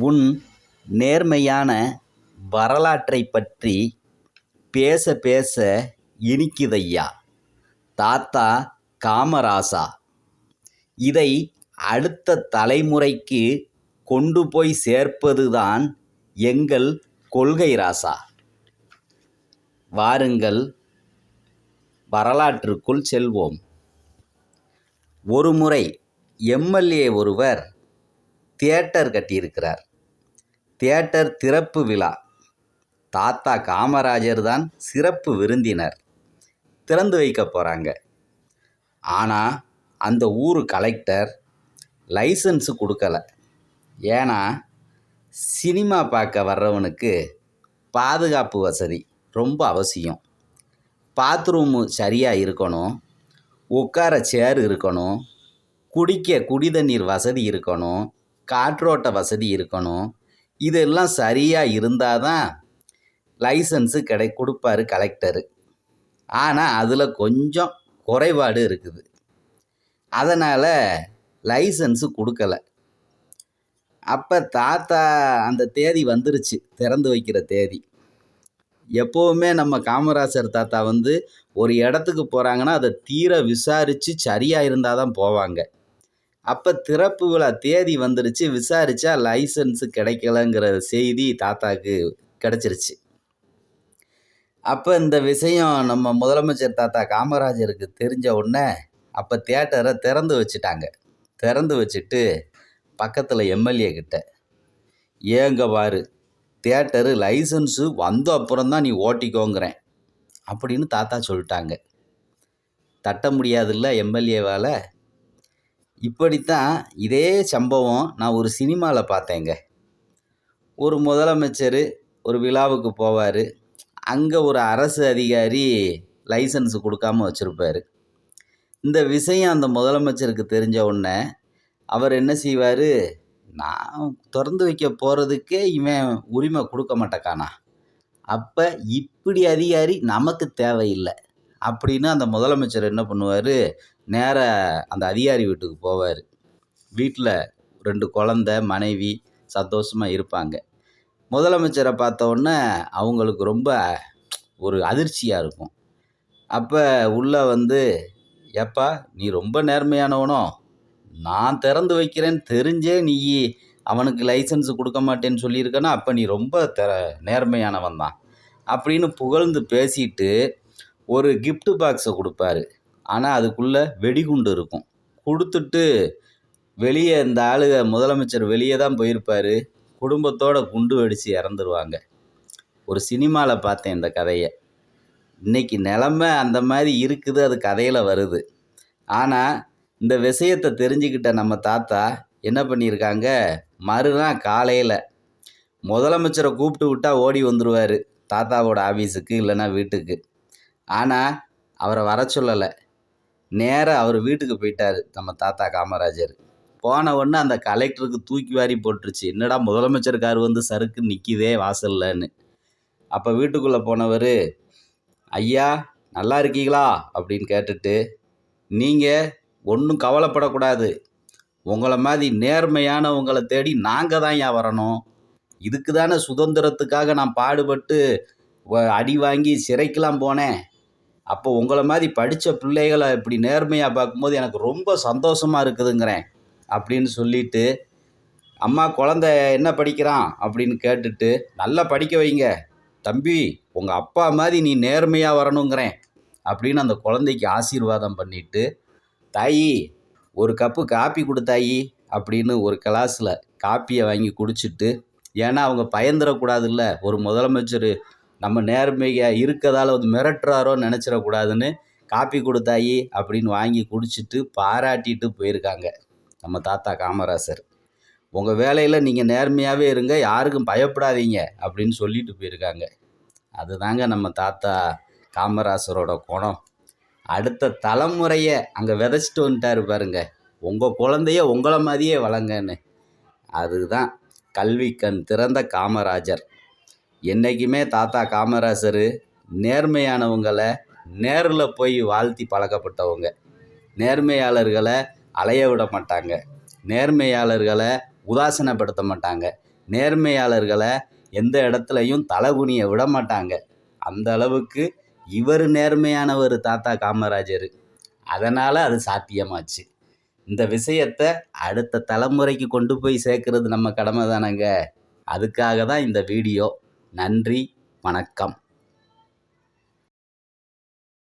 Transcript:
உன் நேர்மையான வரலாற்றைப் பற்றி பேச பேச இனிக்குதையா? தாத்தா காமராசா இதை அடுத்த தலைமுறைக்கு கொண்டு போய் சேர்ப்பதுதான் எங்கள் கொள்கை ராசா. வாருங்கள் வரலாற்றுக்குள் செல்வோம். ஒருமுறை எம்எல்ஏ ஒருவர் தியேட்டர் கட்டியிருக்கிறார். தியேட்டர் திறப்பு விழா. தாத்தா காமராஜர் தான் சிறப்பு விருந்தினர். திறந்து வைக்க போகிறாங்க ஆனால் அந்த ஊர் கலெக்டர் லைசன்ஸு கொடுக்கல. ஏன்னா சினிமா பார்க்க வர்றவனுக்கு பாதுகாப்பு வசதி ரொம்ப அவசியம். பாத்ரூமு சரியாக இருக்கணும். உட்கார சேர் இருக்கணும். குடிக்க குடி தண்ணீர் வசதி இருக்கணும். காற்றோட்ட வசதி இருக்கணும். இதெல்லாம் சரியாக இருந்தால் தான் லைசன்ஸு கிடை கொடுப்பாரு கலெக்டரு ஆனால் அதில் கொஞ்சம் குறைபாடு இருக்குது. அதனால் லைசன்ஸு கொடுக்கல. அப்போ தாத்தா அந்த தேதி வந்துருச்சு திறந்து வைக்கிற தேதி. எப்போவுமே நம்ம காமராசர் தாத்தா வந்து ஒரு இடத்துக்கு போகிறாங்கன்னா அதை தீர விசாரித்து சரியாக இருந்தால் தான் போவாங்க. அப்போ திறப்பு விழா தேதி வந்துருச்சு. விசாரித்தா லைசன்ஸு கிடைக்கலங்கிற செய்தி தாத்தாக்கு கிடச்சிருச்சு. அப்போ இந்த விஷயம் நம்ம முதலமைச்சர் தாத்தா காமராஜருக்கு தெரிஞ்ச உடனே அப்போ தேட்டரை திறந்து வச்சுட்டாங்க. திறந்து வச்சுட்டு பக்கத்தில் எம்எல்ஏ கிட்ட ஏங்க பாரு தேட்டரு லைசன்ஸு வந்த அப்புறம் தான் நீ ஓட்டிக்கோங்கிறேன். அப்படின்னு தாத்தா சொல்லிட்டாங்க. தட்ட முடியாதுல்ல எம்எல்ஏவால். இப்படித்தான் இதே சம்பவம் நான் ஒரு சினிமாவில் பார்த்தேங்க. ஒரு முதலமைச்சர் ஒரு விழாவுக்கு போவார். அங்கே ஒரு அரசு அதிகாரி லைசன்ஸ் கொடுக்காம வச்சுருப்பார். இந்த விஷயம் அந்த முதலமைச்சருக்கு தெரிஞ்ச உடனே அவர் என்ன செய்வார்? நான் திறந்து வைக்க போகிறதுக்கே இவன் உரிமை கொடுக்க மாட்டேக்கானா? அப்போ இப்படி அதிகாரி நமக்கு தேவையில்லை. அப்படின்னு அந்த முதலமைச்சர் என்ன பண்ணுவார்? நேராக அந்த அதிகாரி வீட்டுக்கு போவார். வீட்டில் ரெண்டு குழந்த மனைவி சந்தோஷமாக இருப்பாங்க. முதலமைச்சரை பார்த்தோன்னே அவங்களுக்கு ரொம்ப ஒரு அதிர்ச்சியாக இருக்கும். அப்போ உள்ளே வந்து ஏப்பா நீ ரொம்ப நேர்மையானவனோ நான் திறந்து வைக்கிறேன்னு தெரிஞ்சே நீ அவனுக்கு லைசன்ஸ் கொடுக்க மாட்டேன்னு சொல்லியிருக்கனா அப்போ நீ ரொம்ப த நேர்மையானவன் தான் அப்படின்னு புகழ்ந்து பேசிட்டு ஒரு கிஃப்ட்டு பாக்ஸை கொடுப்பாரு. ஆனால் அதுக்குள்ளே வெடிகுண்டு இருக்கும். கொடுத்துட்டு வெளியே இந்த ஆளுக முதலமைச்சர் வெளியே தான் போயிருப்பார். குடும்பத்தோட குண்டு வெடித்து இறந்துருவாங்க. ஒரு சினிமாவில் பார்த்தேன் இந்த கதையை. இன்னைக்கு நிலமை அந்த மாதிரி இருக்குது அது கதையில் வருது. ஆனால் இந்த விஷயத்தை தெரிஞ்சுக்கிட்ட நம்ம தாத்தா என்ன பண்ணியிருக்காங்க? மறுநாள் காலையில் முதலமைச்சரை கூப்பிட்டு விட்டால் ஓடி வந்துடுவார் தாத்தாவோட ஆஃபீஸுக்கு இல்லைன்னா வீட்டுக்கு. ஆனால் அவரை வர சொல்லலை. நேராக அவர் வீட்டுக்கு போயிட்டார் நம்ம தாத்தா காமராஜர். போன உடனே அந்த கலெக்டருக்கு தூக்கி வாரி போட்டுருச்சு. என்னடா முதலமைச்சர் கார் வந்து சறுக்கு நிற்கிதே வாசல்லன்னு. அப்போ வீட்டுக்குள்ளே போனவர் ஐயா நல்லா இருக்கீங்களா? அப்படின்னு கேட்டுட்டு நீங்கள் ஒன்றும் கவலைப்படக்கூடாது. உங்களை மாதிரி நேர்மையானவங்களை தேடி நாங்கள் தான் ஏன் வரணும். இதுக்கு தானே சுதந்திரத்துக்காக நான் பாடுபட்டு அடி வாங்கி சிறைக்கெலாம் போனேன். அப்போ உங்களை மாதிரி படித்த பிள்ளைகளை இப்படி நேர்மையாக பார்க்கும்போது எனக்கு ரொம்ப சந்தோஷமாக இருக்குதுங்கிறேன் அப்படின்னு சொல்லிட்டு அம்மா குழந்த என்ன படிக்கிறான்? அப்படின்னு கேட்டுட்டு நல்லா படிக்க வைங்க. தம்பி உங்கள் அப்பா மாதிரி நீ நேர்மையாக வரணுங்கிறேன். அப்படின்னு அந்த குழந்தைக்கு ஆசீர்வாதம் பண்ணிட்டு தாயி ஒரு கப்பு காப்பி கொடுத்தாயி அப்படின்னு ஒரு கிளாஸில் காப்பியை வாங்கி குடிச்சிட்டு ஏன்னா அவங்க பயந்துடக்கூடாதுல்ல ஒரு முதலமைச்சர் நம்ம நேர்மையாக இருக்கதால் வந்து மிரட்டுறாரோன்னு நினச்சிடக்கூடாதுன்னு காப்பி கொடுத்தாயி அப்படின்னு வாங்கி குடிச்சிட்டு பாராட்டிட்டு போயிருக்காங்க நம்ம தாத்தா காமராசர். உங்கள் வேலையில் நீங்கள் நேர்மையாகவே இருங்க யாருக்கும் பயப்படாதீங்க அப்படின்னு சொல்லிட்டு போயிருக்காங்க. அதுதாங்க நம்ம தாத்தா காமராசரோட குணம். அடுத்த தலைமுறையை அங்கே விதைச்சிட்டு வந்துட்டாரு பாருங்க. உங்கள் குழந்தைய உங்களை மாதிரியே வளங்கன்னு. அதுதான் கல்வி கண் திறந்த காமராஜர். என்றைக்குமே தாத்தா காமராசர் நேர்மையானவங்களை நேரில் போய் வாழ்த்தி பழக்கப்பட்டவங்க. நேர்மையாளர்களை அலைய விட மாட்டாங்க. நேர்மையாளர்களை உதாசீனப்படுத்த மாட்டாங்க. நேர்மையாளர்களை எந்த இடத்துலையும் தலகுனிய விட மாட்டாங்க. அந்த அளவுக்கு இவர் நேர்மையானவர் தாத்தா காமராஜர். அதனால் அது சாத்தியமாச்சு. இந்த விஷயத்தை அடுத்த தலைமுறைக்கு கொண்டு போய் சேர்க்கறது நம்ம கடமை தானங்க அதுக்காக தான் இந்த வீடியோ. நன்றி வணக்கம்.